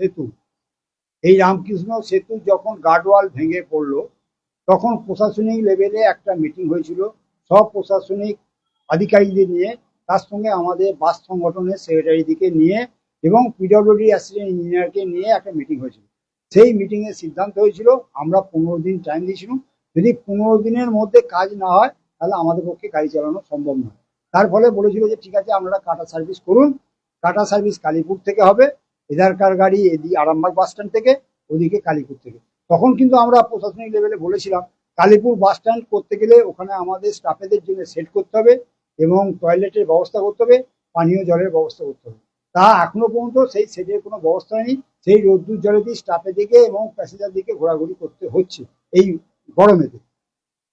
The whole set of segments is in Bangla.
সেতু। এই রামকৃষ্ণ সেতু যখন গার্ডওয়াল ভেঙে পড়ল, তখন প্রশাসনিক লেভেলে একটা মিটিং হয়েছিল। সব প্রশাসনিক আধিকারিকদের নিয়ে, তার সঙ্গে আমাদের বাস সংগঠনের সেক্রেটারিদিকে নিয়ে এবং পিডব্লিউডি অ্যাসিস্ট্যান্ট ইঞ্জিনিয়ারকে নিয়ে একটা মিটিং হয়েছিল। সেই মিটিং এর সিদ্ধান্ত হয়েছিল, আমরা পনেরো দিন টাইম দিয়েছিলাম। যদি পনেরো দিনের মধ্যে কাজ না হয়, তাহলে আমাদের পক্ষে গাড়ি চালানো সম্ভব নয়। তার ফলে বলেছিল যে, ঠিক আছে, আপনারা কাটা সার্ভিস করুন। কাটা সার্ভিস কালীপুর থেকে হবে। এধারকার গাড়ি এদিকে আরামবাগ বাস স্ট্যান্ড থেকে ওদিকে কালীপুর থেকে। তখন কিন্তু আমরা প্রশাসনিক লেভেলে বলেছিলাম, কালীপুর বাস স্ট্যান্ড করতে গেলে ওখানে আমাদের স্টাফেদের জন্য সেট করতে হবে এবং টয়লেটের ব্যবস্থা করতে হবে, পানীয় জলের ব্যবস্থা করতে হবে। তা এখনও পর্যন্ত সেই সেটের কোনো ব্যবস্থা নেই সেই রোদ্দুর জলে দিয়ে স্টাফের দিকে এবং প্যাসেঞ্জার দিকে ঘোরাঘুরি করতে হচ্ছে এই গরমেতে।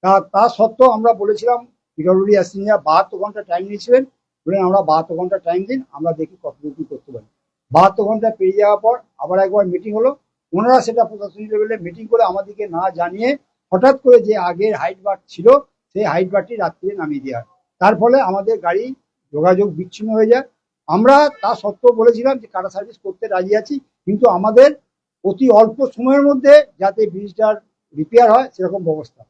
তা তা সত্ত্বেও আমরা বলেছিলাম, পিডব্লিউডি অ্যাসিনিয়া বাহাত্তর ঘণ্টা টাইম নিয়েছিলেন বলেন আমরা বাহাত্তর ঘণ্টা টাইম দিন, আমরা দেখি কতটুকু করতে পারি। বাহাত্তর ঘণ্টা পেরিয়ে যাওয়ার পর আবার একবার মিটিং হলো। ওনারা সেটা প্রশাসনিক লেভেলে মিটিং করে আমাদেরকে না জানিয়ে হঠাৎ করে যে আগের হাইট বার ছিল, সেই হাইট বারটি রাত্রিরে নামিয়ে দেওয়া হয়। তার ফলে আমাদের গাড়ি যোগাযোগ বিচ্ছিন্ন হয়ে যায়। আমরা তা সত্ত্বেও বলেছিলাম যে কাটা সার্ভিস করতে রাজি আছি, কিন্তু আমাদের অতি অল্প সময়ের মধ্যে যাতে ব্রিজটার রিপেয়ার হয়, সেরকম ব্যবস্থা।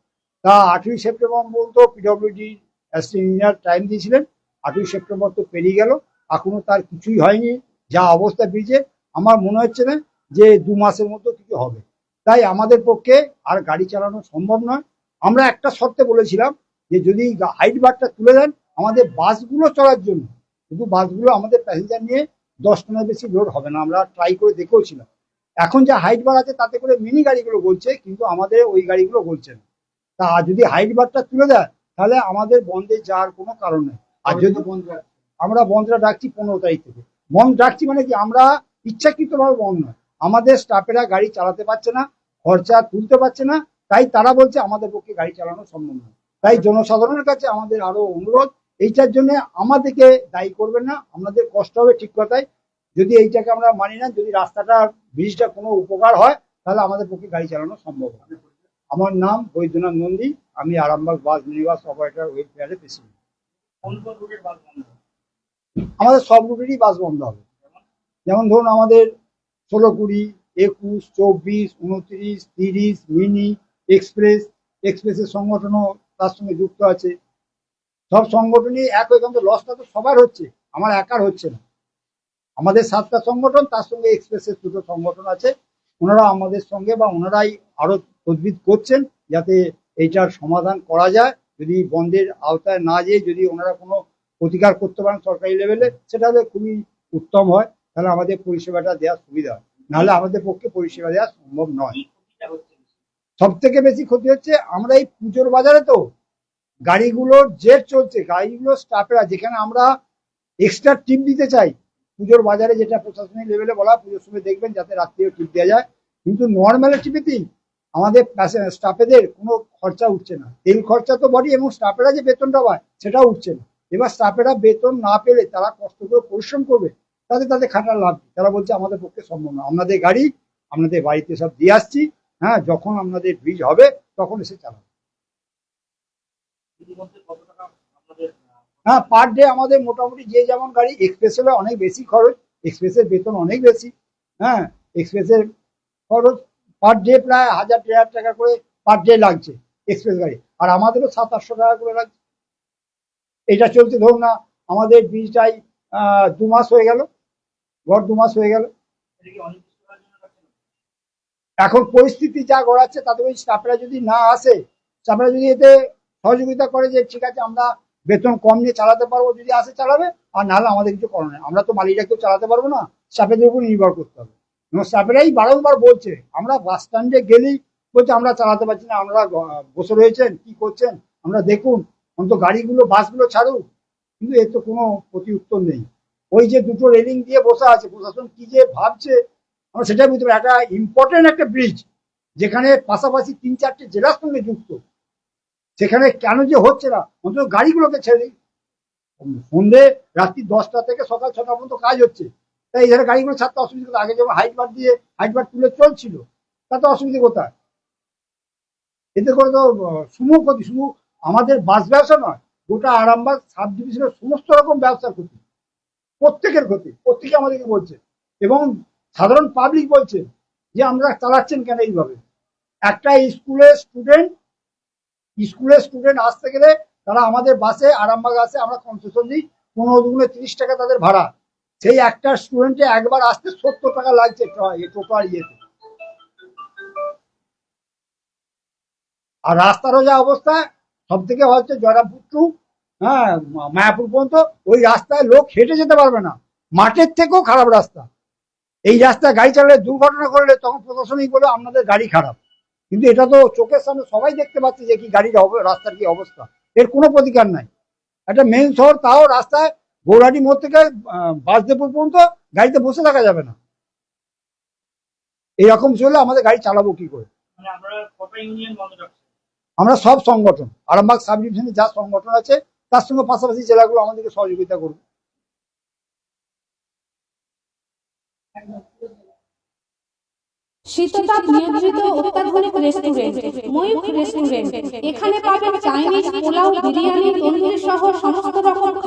তা আঠেরোই সেপ্টেম্বর পর্যন্ত পিডব্লিউডি ইঞ্জিনিয়ার টাইম দিয়েছিলেন। আঠেরোই সেপ্টেম্বর তো পেরিয়ে গেল। এখনও তার কিছুই হয়নি। যা অবস্থা ব্রিজে আমার মনে হচ্ছে না যে দু মাসের মধ্যে কিছু হবে। তাই আমাদের পক্ষে আর গাড়ি চালানো সম্ভব নয়। আমরা একটা শর্তে বলেছিলাম যে যদি হাইট বারটা তুলে দেন আমাদের বাসগুলো চলার জন্য। কিন্তু বাসগুলো আমাদের প্যাসেঞ্জার নিয়ে দশ টনের বেশি লোড হবে না আমরা ট্রাই করে দেখেওছিলাম। এখন যা হাইট বার আছে তাতে করে মিনি গাড়িগুলো বলছে কিন্তু আমাদের ওই গাড়িগুলো বলছে না। তা যদি হাইট বারটা তুলে দেয় তাহলে আমাদের বন্ধে যাওয়ার কোনো কারণ নেই। আর যদি আমরা বন্ধটা ডাকছি পনেরো তারিখ থেকে। বন্ধ ডাকছি মানে কি, আমরা ইচ্ছাকৃতভাবে বন্ধ নয়। আমাদের স্টাফেরা গাড়ি চালাতে পারছে না, খরচা তুলতে পারছে না, তাই তারা বলছে আমাদের পক্ষে গাড়ি চালানো সম্ভব নয়। তাই জনসাধারণের কাছে আমাদের আরও অনুরোধ, এইটার জন্য আমাদেরকে দায়ী করবেন না, আমাদের কষ্ট হবে ঠিক কথাই। যদি এইটাকে আমরা মানি না, যদি রাস্তাটা, ব্রিজটা কোনো উপকার হয়, তাহলে আমাদের পক্ষে গাড়ি চালানো সম্ভব হবে আমার নাম বৈদ্যনাথ নন্দী, আমি আরামবাগ বাস মিনিবাস অপারেটর ওয়েলফেয়ারের প্রেসিডেন্ট আমাদের সব রুটেরই বাস বন্ধ হবে। যেমন ধরুন আমাদের ষোলো কুড়ি, একুশ, চব্বিশ, উনত্রিশ, তিরিশ, মিনি, এক্সপ্রেস, এক্সপ্রেসের সংগঠনও তার সঙ্গে যুক্ত আছে। সব সংগঠনই এক হয়ে কিন্তু লসটা তো সবার হচ্ছে, আমার একার হচ্ছে না। আমাদের সাতটা সংগঠন, তার সঙ্গে এক্সপ্রেসের দুটো সংগঠন আছে। ওনারা আমাদের সঙ্গে বা ওনারাই আরও তদবিদ করছেন যাতে এইটার সমাধান করা যায়। যদি বন্ধের আওতায় না যেয়ে যদি ওনারা কোনো প্রতিকার করতে পারেন সরকারি লেভেলে সেটা হলে খুবই উত্তম হয়। তাহলে আমাদের পরিষেবাটা দেওয়ার সুবিধা হয়। নাহলে আমাদের পক্ষে পরিষেবা দেওয়া সম্ভব নয়। সব থেকে বেশি ক্ষতি হচ্ছে, আমরা এই পুজোর বাজারে তো গাড়িগুলোর জেট চলছে, গাড়িগুলো স্টাফেরা যেখানে আমরা এক্সট্রা টিপ দিতে চাই। পুজোর বাজারে যেটা প্রশাসনিক লেভেলে বলা, পুজোর সময় দেখবেন যাতে রাত্রিও টিপ দেওয়া যায়। কিন্তু নর্মাল টিপিতেই আমাদের স্টাফেদের কোনো খরচা উঠছে না। তেল খরচা তো বডি এবং স্টাফেরা যে বেতনটা পায়, সেটাও উঠছে না। এবার স্টাফেরা বেতন না পেলে তারা কষ্ট করে পরিশ্রম করবে। তাতে তাদের খাটার লাভ তারা বলছে আমাদের পক্ষে সম্ভব না আপনাদের গাড়ি আপনাদের বাড়িতে সব দিয়ে আসছি। হ্যাঁ যখন আপনাদের ব্রিজ হবে তখন এসে চালাবো। হ্যাঁ পার ডে আমাদের মোটামুটি যে যেমন গাড়ি এক্সপ্রেসে অনেক বেশি খরচ এক্সপ্রেসের বেতন অনেক বেশি। হ্যাঁ এক্সপ্রেসের খরচ পার ডে প্রায় হাজার দেড় হাজার টাকা করে পার ডে লাগছে এক্সপ্রেস গাড়ি। আর আমাদেরও সাত আটশো টাকা করে লাগছে। এটা চলছে ধরুন না আমাদের ব্রিজটাই আহ, দু মাস হয়ে গেল গড় দু মাস হয়ে গেল। এখন পরিস্থিতি যা গড়াচ্ছে তাতে ওই স্টাফরা যদি না আসে স্টাফরা যদি এতে সহযোগিতা করে যে ঠিক আছে আমরা বেতন কম নিয়ে চালাতে পারব যদি আসে চালাবে আর নাহলে আমাদের কিছু করার নেই। আমরা তো মালিকরা কেউ চালাতে পারব না স্টাফেদের উপর নির্ভর করতে হবে। এবং স্টাফেরাই বারংবার বলছে আমরা বাস স্ট্যান্ডে গেলেই বলছে আমরা চালাতে পারছি না আমরা বসে রয়েছেন কি করছেন আমরা দেখুন। অন্তত গাড়িগুলো, বাসগুলো ছাড়ুন কিন্তু এর তো কোনো প্রতি উত্তর নেই। ওই যে দুটো রেলিং দিয়ে বসে আছে, প্রশাসন কি যে ভাবছে, আমরা সেটাই বুঝতে পারি একটা ইম্পর্টেন্ট একটা ব্রিজ যেখানে পাশাপাশি তিন চারটে জেলার সঙ্গে যুক্ত। সেখানে কেন যে হচ্ছে না? অন্তত গাড়িগুলোকে ছেড়ে। সন্ধে রাত্রি দশটা থেকে সকাল ছটা পর্যন্ত কাজ হচ্ছে। তাই এখানে গাড়িগুলো ছাড়তে অসুবিধা কোথায়? আগে যেমন হাইট বার দিয়ে হাইট বার তুলে চলছিল, তাতে অসুবিধা কোথায়? এতে করে তো সমূহ ক্ষতি শুধু আমাদের বাস ব্যবসা নয়, গোটা আরামবাগ সাব ডিভিশনের সমস্ত রকম ব্যবসার ক্ষতি, প্রত্যেকের ক্ষতি, প্রত্যেকে আমাদেরকে বলছে। এবং সাধারণ পাবলিক বলছে যে আমরা চালাচ্ছেন কেন এইভাবে? একটা স্কুলের স্টুডেন্ট স্কুলের স্টুডেন্ট আসতে গেলে তারা আমাদের বাসে, আরামবাগ আসে, আমরা কনসেশন দিই, পনেরো দুগুণে তিরিশ টাকা তাদের ভাড়া। সেই একটা স্টুডেন্টে একবার আসতে সত্তর টাকা লাগছে টো- এ টোটো আর ইয়েতে। আর রাস্তারও যা অবস্থা সব থেকে হচ্ছে জয়রামপুর হ্যাঁ মায়াপুর পর্যন্ত ওই রাস্তায় লোক হেঁটে যেতে পারবে না। মাঠের থেকেও খারাপ রাস্তা। এই রাস্তায় গাড়ি চালালে দুর্ঘটনা করলে তখন প্রশাসনিক বলে আপনাদের গাড়ি খারাপ। কিন্তু এটা তো চোখের সামনে সবাই দেখতে পাচ্ছে যে কি গাড়ির রাস্তার কি অবস্থা। এর কোনো প্রতিকার নাই। একটা মেন শহর তাও রাস্তায় গৌরাটি মোড় থেকে আহ, বাসদেপুর পর্যন্ত গাড়িতে বসে থাকা যাবে না। এইরকম চলে আমাদের গাড়ি চালাবো কি করে? মানে কটা ইউনিয়ন বন্ধ রাখছেন আমরা সব সংগঠন, আরামবাগ সাব ডিভিশনে যা সংগঠন আছে, তার সঙ্গে পাশাপাশি জেলাগুলো আমাদেরকে সহযোগিতা করবে। শীততাপ নিয়ন্ত্রিত অত্যাধুনিক রেস্টুরেন্ট ময়ূখ রেস্টুরেন্ট এখানে পাবেন চাইনিজ পোলাও, বিরিয়ানি, তন্দুরি সহ সমস্ত